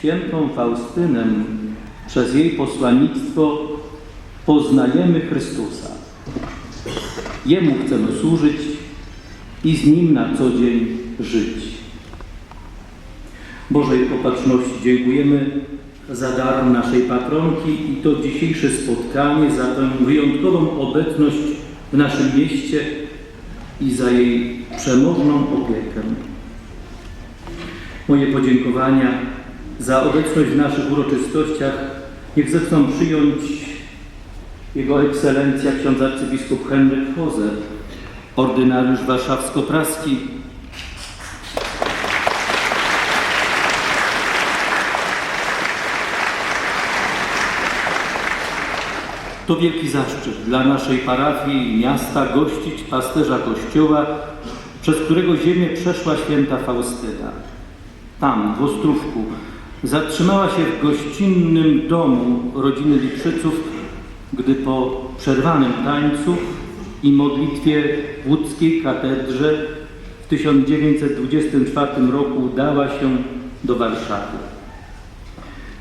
świętą Faustynę przez jej posłannictwo poznajemy Chrystusa. Jemu chcemy służyć i z Nim na co dzień żyć. Bożej Opatrzności dziękujemy za dar naszej patronki i to dzisiejsze spotkanie, za tę wyjątkową obecność w naszym mieście i za jej przemożną opiekę. Moje podziękowania za obecność w naszych uroczystościach niech zechcą przyjąć Jego Ekscelencja ksiądz arcybiskup Henryk Hozer, ordynariusz warszawsko-praski, To wielki zaszczyt dla naszej parafii i miasta gościć pasterza Kościoła, przez którego ziemię przeszła święta Faustyna. Tam, w Ostrówku, zatrzymała się w gościnnym domu rodziny Liczyców, gdy po przerwanym tańcu i modlitwie w łódzkiej katedrze w 1924 roku udała się do Warszawy.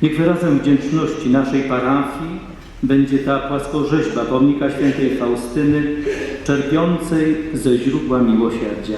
Niech wyrazem wdzięczności naszej parafii będzie ta płaskorzeźba pomnika świętej Faustyny, czerpiącej ze źródła miłosierdzia.